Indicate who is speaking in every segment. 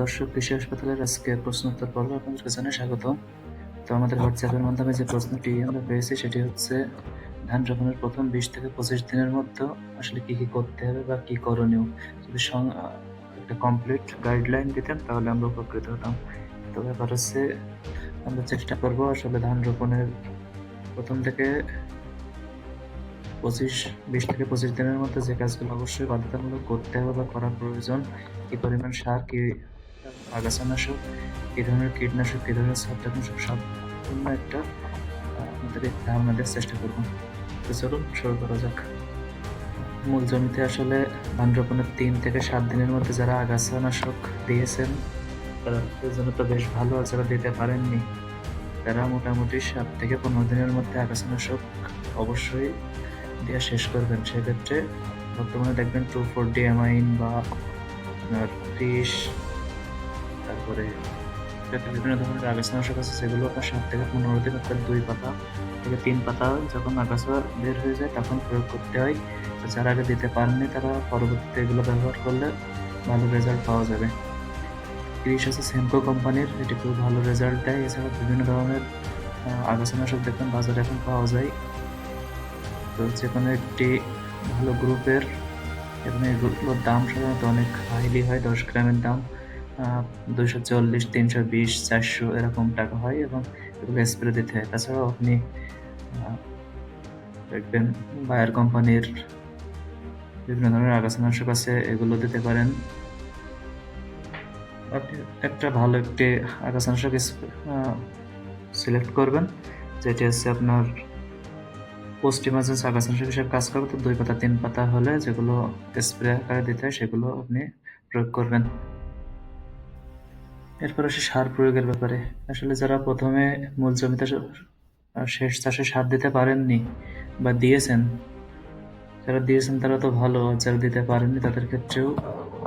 Speaker 1: দর্শক কৃষি হাসপাতালের আজকে প্রশ্ন উত্তর পর্ব আপনাদেরকে জানাই স্বাগত। তো আমাদের হোয়াটসঅ্যাপের মাধ্যমে যে প্রশ্নটি আমরা পেয়েছি সেটি হচ্ছে, ধান রোপণের প্রথম বিশ থেকে পঁচিশ দিনের মধ্যে আসলে কি কি করতে হবে বা কি করণীয়? যদি একটা কমপ্লিট গাইডলাইন দিতেন তাহলে আমরা উপকৃত হতাম। তো ব্যাপার হচ্ছে, আমরা চেষ্টা করব আসলে ধান রোপণের প্রথম থেকে পঁচিশ, বিশ থেকে পঁচিশ দিনের মধ্যে যে কাজগুলো অবশ্যই বাধ্যতামূলক করতে হবে বা করা প্রয়োজন, কি পরিমাণ সার, কি আগাছানাশক কি ধরনের কীটনাশক কি ধরনের ছত্রাকনাশক সম্পূর্ণ একটা আমাদের ধারণা দেওয়ার চেষ্টা করব। তো চলুন, শুরু করা যাক। মূল জমিতে আসলে ধান রোপণের তিন থেকে সাত দিনের মধ্যে যারা আগাছানাশক দিয়েছেন, তারা জন্য তো বেশ ভালো আর যারা দিতে পারেননি, তারা মোটামুটি সাত থেকে পনেরো দিনের মধ্যে আগাছানাশক অবশ্যই দেওয়া শেষ করবেন। সেক্ষেত্রে বর্তমানে দেখবেন টু ফোর ডিএমাইন বা আপনার ফিশ তারপরে বিভিন্ন ধরনের আগাছানাশক আছে, সেগুলো আপনার সাত থেকে পনেরো দিন অর্থাৎ দুই পাতা থেকে তিন পাতা যখন আগাছা বের হয়ে যায়, তখন প্রয়োগ করতে হয়। তো যারা আগে দিতে পারেননি, তারা পরবর্তীতে এগুলো ব্যবহার করলে ভালো রেজাল্ট পাওয়া যাবে। তিরিশ আছে সেমকো কোম্পানির এটি খুব ভালো রেজাল্ট দেয়। এছাড়া বিভিন্ন ধরনের আগাছানাশক দেখবেন বাজারে এখন পাওয়া যায়। তো যে কোনো একটি ভালো গ্রুপের এবং এগুলোর দাম সাধারণত অনেক হাইলি হয়, দশ গ্রামের দাম। দুশো চল্লিশ, তিনশো বিশ, চারশো এরকম টাকা হয় এবং এগুলো স্প্রে দিতে হয়। তাছাড়াও আপনি দেখবেন বায়ার কোম্পানির বিভিন্ন ধরনের আগাছানাশক আছে, এগুলো দিতে পারেন। আপনি একটা ভালো একটি আগাছানাশক সিলেক্ট করবেন, যেটি হচ্ছে আপনার পোস্ট ইমার্জেন্সি আগাছানাশক হিসেবে কাজ করবে। তো দুই পাতা, তিন পাতা হলে যেগুলো স্প্রে আকারে দিতে হয়, সেগুলো আপনি প্রয়োগ করবেন। এরপর আসে সার প্রয়োগের ব্যাপারে। আসলে যারা প্রথমে মূল জমিতে শেষ চাষে সার দিতে পারেননি বা দিয়েছেন, যারা দিয়েছেন তারা তো ভালো, যারা দিতে পারেননি তাদের ক্ষেত্রেও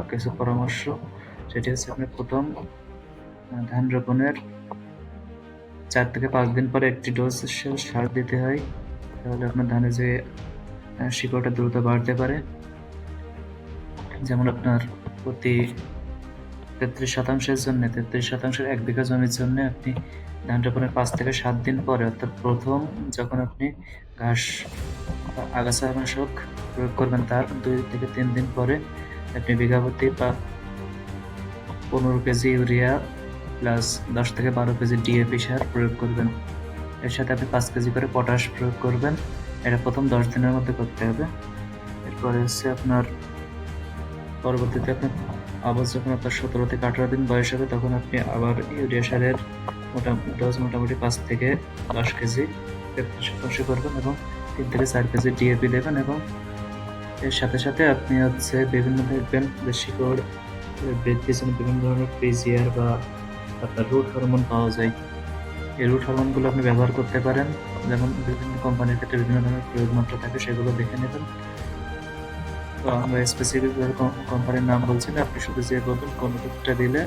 Speaker 1: কিছু পরামর্শ। সেটি হচ্ছে আপনি প্রথম ধান রোপণের চার থেকে পাঁচ দিন পরে একটি ডোজ সার দিতে হয়, তাহলে আপনার ধানে যে শিকড়টা দ্রুত বাড়তে পারে। যেমন আপনার প্রতি তেত্রিশ শতাংশের জন্য, তেত্রিশ শতাংশের এক বিঘা জমির জন্য আপনি ধান রোপণের পাঁচ থেকে সাত দিন পরে, অর্থাৎ প্রথম যখন আপনি ঘাস বা আগাছানাশক প্রয়োগ করবেন, তার দুই থেকে তিন দিন পরে আপনি বিঘা প্রতি বা পনেরো কেজি ইউরিয়া প্লাস দশ থেকে বারো কেজি ডিএপি সার প্রয়োগ করবেন। এর সাথে আপনি পাঁচ কেজি করে পটাশ প্রয়োগ করবেন। এটা প্রথম দশ দিনের মধ্যে করতে হবে। এরপরে হচ্ছে আপনার পরবর্তীতে আপনি আবার যখন আপনার সতেরো থেকে আঠারো দিন বয়স হবে, তখন আপনি আবার ইউরিয়া সারের মোটামুটি মোটামুটি পাঁচ থেকে দশ কেজি শতাংশ করবেন এবং তিন থেকে চার কেজি ডিএপি দেবেন এবং এর সাথে সাথে আপনি হচ্ছে বিভিন্ন দেখবেন যে শিকড় বৃদ্ধির জন্য বিভিন্ন ধরনের ফ্রিজিয়ার বা আপনার রুট হরমোন পাওয়া যায়। এই রুট হরমোনগুলো আপনি ব্যবহার করতে পারেন। যেমন বিভিন্ন কোম্পানির ক্ষেত্রে বিভিন্ন ধরনের প্রয়োগ মাত্রা থাকে, সেগুলো দেখে নেবেন। আমরা স্পেসিফিক কোম্পানির নাম বলছি না, আপনি শুধু যে বলবেন কোন রুটটা দিলে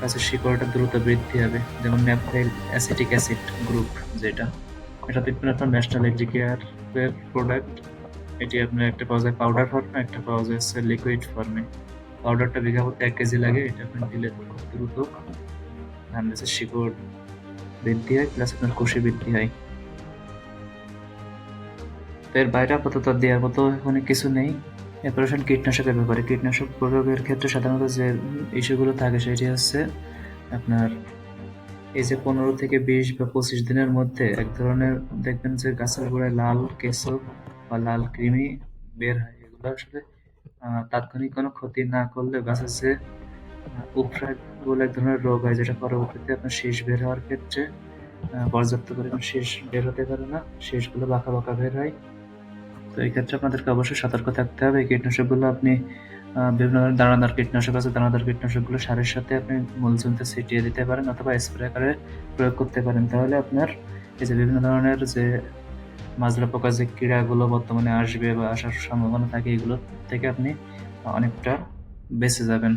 Speaker 1: গাছের শিকড়টা দ্রুত বৃদ্ধি হবে। যেমন ন্যাপথাইল অ্যাসিটিক অ্যাসিড গ্রুপ যেটা। এটা দেখবেন আপনার ন্যাশনাল এগ্রিকেয়ার এর প্রোডাক্ট এটি আপনার একটা পাওয়া যায় পাউডার ফর্মে একটা পাওয়া যায় লিকুইড ফর্মে পাউডারটা বিঘা প্রতি এক কেজি লাগে, এটা আপনি দিলে খুব দ্রুত ধান গাছের শিকড় বৃদ্ধি হয় প্লাস আপনার কোষে বৃদ্ধি হয়। এর বাইরে আপাতত দেওয়ার মতো অনেক কিছু নেই। আসেন কীটনাশকের ব্যাপারে। কীটনাশক প্রয়োগের ক্ষেত্রে সাধারণত যে ইস্যুগুলো থাকে সেটি হচ্ছে আপনার এই যে পনেরো থেকে বিশ বা পঁচিশ দিনের মধ্যে এক ধরনের দেখবেন যে গাছের গোড়ায় লাল কেশর বা লাল কৃমি বের হয়। এগুলো আসলে তাৎক্ষণিক কোনো ক্ষতি না করলে গাছের যে উপরাগ বলে এক ধরনের রোগ হয়, যেটা পরবর্তীতে আপনার শীষ বের হওয়ার ক্ষেত্রে পর্যাপ্ত পরিমাণ শীষ বের হতে পারে না। শীষগুলো বাঁকা বাঁকা বের হয়। তো এই ক্ষেত্রে আপনাদেরকে অবশ্যই সতর্ক থাকতে হবে। এই কীটনাশকগুলো আপনি বিভিন্ন ধরনের দানাদার কীটনাশক আছে, দানাদার কীটনাশকগুলো সারের সাথে আপনি মূল জমিতে ছিটিয়ে দিতে পারেন অথবা স্প্রে আকারে প্রয়োগ করতে পারেন। তাহলে আপনার এই যে বিভিন্ন ধরনের যে মাজরা পোকা যে কীড়াগুলো বর্তমানে আসবে বা আসার সম্ভাবনা থাকে, এগুলো থেকে আপনি অনেকটা বেঁচে যাবেন।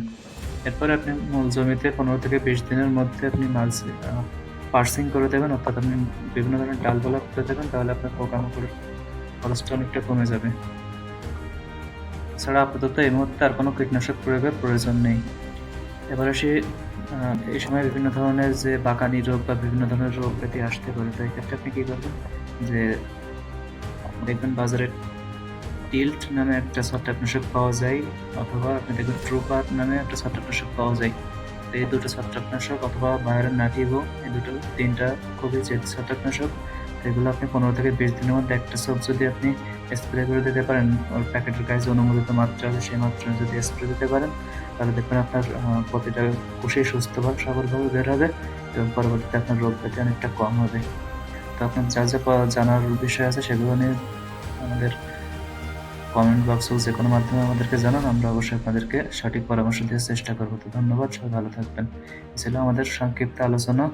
Speaker 1: এরপরে আপনি মূল জমিতে পনেরো থেকে বিশ দিনের মধ্যে আপনি মাছ পার্সিং করে দেবেন। অর্থাৎ আপনি বিভিন্ন ধরনের ডালপালা করে দেবেন। তাহলে আপনার পোকামাকড়ের খরচটা অনেকটা কমে যাবে। ছাড়া আপাতত এই মুহূর্তে আর কোনো কীটনাশক প্রয়োগের প্রয়োজন নেই। এবার আসি এই সময় বিভিন্ন ধরনের যে বাকানি রোগ বা বিভিন্ন ধরনের রোগ ব্যাধি আসতে পারে, তো এক্ষেত্রে আপনি কি করবেন? যে দেখবেন বাজারে টিল্ট নামে একটা ছত্রাকনাশক পাওয়া যায়, অথবা আপনি দেখবেন ট্রুপার নামে একটা ছত্রাকনাশক পাওয়া যায়। এই দুটো ছত্রাকনাশক অথবা বাইরের নাটিভো এই দুটো তিনটা খুবই যে ছত্রাকনাশক। এগুলো আপনি পনেরো থেকে বিশ দিনের মধ্যে একটা সব যদি আপনি স্প্রে করে দিতে পারেন, ওর প্যাকেটের যে অনুমোদিত মাত্রা আছে, সেই মাত্রা যদি স্প্রে দিতে পারেন, তাহলে দেখবেন আপনার প্রতিটা কোষেই সুস্থভাবে সবলভাবে বের হবে এবং পরবর্তীতে আপনার রোগ ব্যাধি অনেকটা কম হবে। তো আপনার যা যা জানার বিষয় আছে, সেগুলো নিয়ে আমাদের কমেন্ট বক্স যে কোনো মাধ্যমে আমাদেরকে জানান, আমরা অবশ্যই আপনাদেরকে সঠিক পরামর্শ দেওয়ার চেষ্টা করব। তো ধন্যবাদ, সবাই ভালো থাকবেন। ছিল আমাদের সংক্ষিপ্ত আলোচনা।